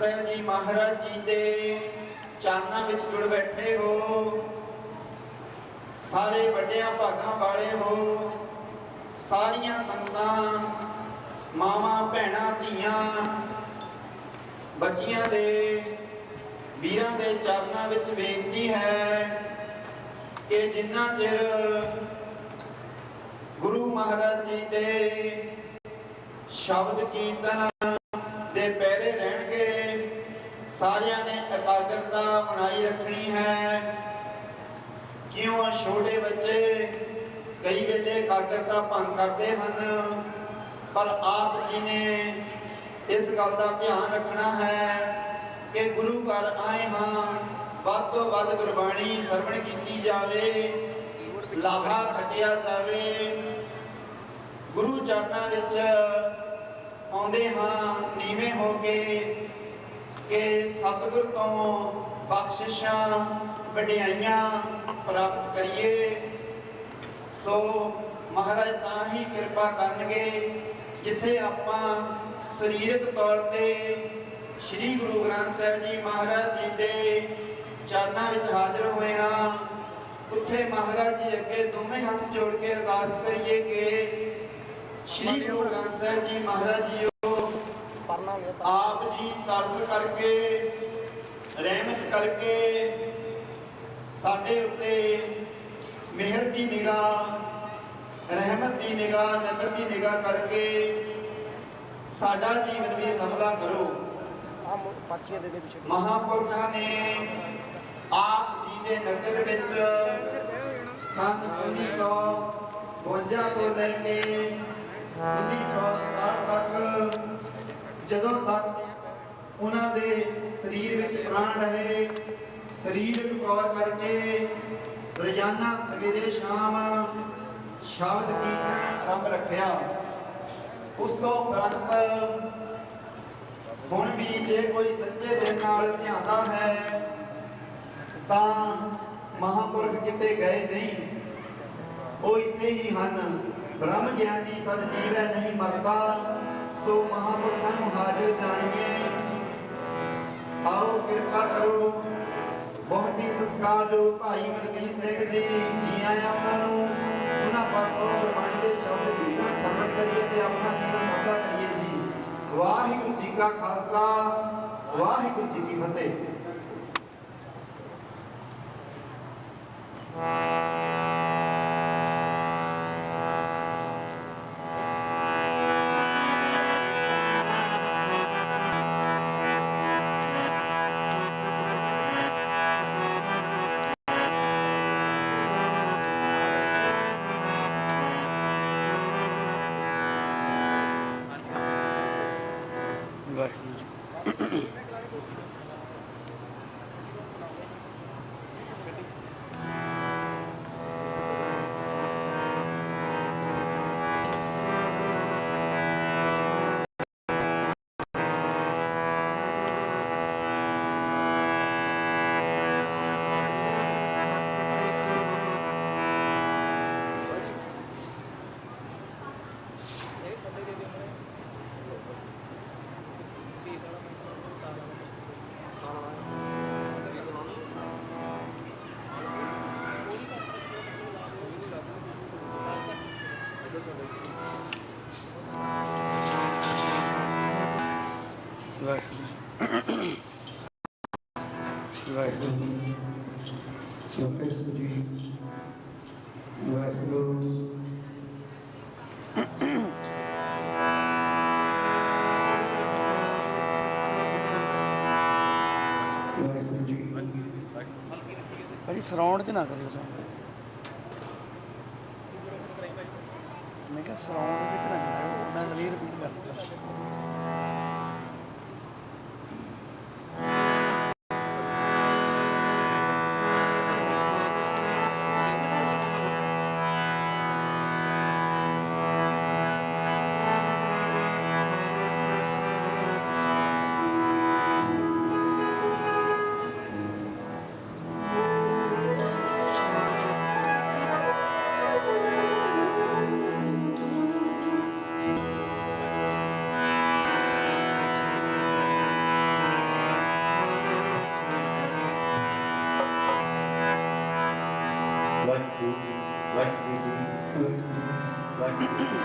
ਸਾਹਿਬ ਜੀ ਮਹਾਰਾਜ ਜੀ ਦੇ ਚਰਨਾਂ ਵਿੱਚ ਜੁੜ ਬੈਠੇ ਹੋ। ਸਾਰੇ ਵੱਡਿਆਂ ਭਾਗਾਂ ਵਾਲੇ ਹੋ। ਸਾਰੀਆਂ ਸੰਗਤਾਂ, ਮਾਵਾਂ, ਭੈਣਾਂ, ਧੀਆਂ, ਬੱਚੀਆਂ ਦੇ, ਵੀਰਾਂ ਦੇ ਚਰਨਾਂ ਵਿੱਚ ਬੇਨਤੀ ਹੈ ਕਿ ਜਿੰਨਾ ਚਿਰ ਗੁਰੂ ਮਹਾਰਾਜ ਜੀ ਦੇ ਸ਼ਬਦ ਕੀਰਤਨ ਦੇ ਪਹਿਰੇ ਰਹਿਣਗੇ ਸਾਰਿਆਂ ਨੇ ਇਕਾਗਰਤਾ ਬਣਾਈ ਰੱਖਣੀ ਹੈ। ਕਿਉਂ ਛੋਟੇ ਬੱਚੇ? ਕਈ ਵੇਲੇ ਇਕਾਗਰਤਾ ਭੰਗ ਕਰਦੇ ਹਨ, ਪਰ ਆਪ ਜੀ ਨੇ ਇਸ ਗੱਲ ਦਾ ਧਿਆਨ ਰੱਖਣਾ ਹੈ ਕਿ ਗੁਰੂ ਘਰ ਆਏ ਹਾਂ, ਵੱਧ ਤੋਂ ਵੱਧ ਗੁਰਬਾਣੀ ਸਰਵਣ ਕੀਤੀ ਜਾਵੇ, ਲਾਹਾ ਖਟਿਆ ਜਾਵੇ। ਗੁਰੂ ਚਰਨਾਂ ਵਿੱਚ ਆਉਂਦੇ ਹਾਂ, ਨੀਵੇਂ ਹੋ ਕੇ ਕਿ ਸਤਿਗੁਰ ਤੋਂ ਬਖਸ਼ਿਸ਼ਾਂ ਵਡਿਆਈਆਂ ਪ੍ਰਾਪਤ ਕਰੀਏ। ਸੋ ਮਹਾਰਾਜ ਤਾਂ ਹੀ ਕਿਰਪਾ ਕਰਨਗੇ ਜਿੱਥੇ ਆਪਾਂ ਸਰੀਰਕ ਤੌਰ ਤੇ ਸ੍ਰੀ ਗੁਰੂ ਗ੍ਰੰਥ ਸਾਹਿਬ ਜੀ ਮਹਾਰਾਜ ਜੀ ਦੇ ਚਰਨਾਂ ਵਿੱਚ ਹਾਜ਼ਰ ਹੋਏ ਹਾਂ। ਉੱਥੇ ਮਹਾਰਾਜ ਜੀ ਅੱਗੇ ਦੋਵੇਂ ਹੱਥ ਜੋੜ ਕੇ ਅਰਦਾਸ ਕਰੀਏ ਕਿ ਸ੍ਰੀ ਗੁਰੂ ਗ੍ਰੰਥ ਸਾਹਿਬ ਜੀ ਮਹਾਰਾਜ ਜੀ ਆਪ। ਜੀ ਤਰਸ ਕਰਕੇ ਰਹਿਮਤ ਕਰਕੇ ਸਾਡੇ ਉੱਤੇ ਮਿਹਰ ਦੀ ਨਿਗਾਹ ਰਹਿਮਤ ਦੀ ਨਿਗਾਹ ਨਜ਼ਰ ਦੀ ਨਿਗਾਹ ਕਰਕੇ ਸਾਡਾ ਜੀਵਨ ਵੀ ਸਫਲਾ ਕਰੋ। ਮਹਾਪੁਰਖਾਂ ਨੇ ਆਪ ਜੀ ਦੇ ਨਗਰ ਵਿੱਚ ਸੰਨ 1952 ਤੋਂ ਲੈ ਕੇ 1967 ਤੱਕ ਜਦੋਂ ਤੱਕ ਉਹਨਾਂ ਦੇ ਸਰੀਰ ਵਿੱਚ ਪ੍ਰਾਣ ਰਹੇ ਸਰੀਰਕ ਤੌਰ ਕਰਕੇ ਰੋਜ਼ਾਨਾ ਸਵੇਰੇ ਸ਼ਾਮ ਸ਼ਬਦ ਕੀਰਤਨ ਆਰੰਭ ਰੱਖਿਆ, ਉਸ ਤੋਂ ਉਪਰੰਤ ਹੁਣ ਵੀ ਜੇ ਕੋਈ ਸੱਚੇ ਦਿਲ ਨਾਲ ਧਿਆਉਂਦਾ ਹੈ, ਤਾਂ ਮਹਾਪੁਰਖ ਕਿਤੇ ਗਏ ਨਹੀਂ। ਉਹ ਇੱਥੇ ਹੀ ਹਨ। ਬ੍ਰਹਮ ਗਿਆਨੀ ਸਦ ਜੀਵ ਹੈ, ਨਹੀਂ ਮਰਦਾ। ਸੋ ਮਹਾਪੁਰਖਾਂ ਨੂੰ ਹਾਜ਼ਰ ਜਾਣੀਏ। ਆਓ ਕਿਰਪਾ ਕਰੋ। ਬਹੁਤ ਹੀ ਸਤਿਕਾਰਯੋਗ ਭਾਈ ਮਲਕੀਤ ਸਿੰਘ ਜੀ ਜੀ ਆਇਆਂ ਉਹਨਾਂ ਨੂੰ। ਉਹਨਾਂ ਪਾਸੋਂ ਗੁਰਬਾਣੀ ਦੇ ਸ਼ਬਦ ਕੀਰਤਨ ਸਰਵਣ ਕਰੀਏ ਤੇ ਆਪਣਾ ਜੀਵਨ ਸਾਦਾ ਕਰੀਏ ਜੀ। ਵਾਹਿਗੁਰੂ ਜੀ ਕਾ ਖਾਲਸਾ, ਵਾਹਿਗੁਰੂ ਜੀ ਕੀ ਫਤਿਹ। ਵਾਹਿਗੁਰੂ ਜੀ ਵਾਹਿਗੁਰੂ ਜੀ ਵਾਹਿਗੁਰੂ ਵਾਹਿਗੁਰੂ ਜੀ ਵਾਹਿਗੁਰੂ ਭਾਜੀ ਸਰਾਉਂਡ ਚ ਨਾ ਕਰਿਓ ਸਾਊਂਡ ਮੈਂ ਕਿਹਾ ਸਰਾਉਂਡ ਵਿੱਚ ਨਾ ਕਰਿਓ, ਮੈਂ ਨਵੀਂ ਰਿਪੀਟ ਕਰ ਦਿੱਤਾ ਵਾਹਿਗੁਰੂ ਵਾਹਿਗੁਰੂ ਵਾਹਿਗੁਰੂ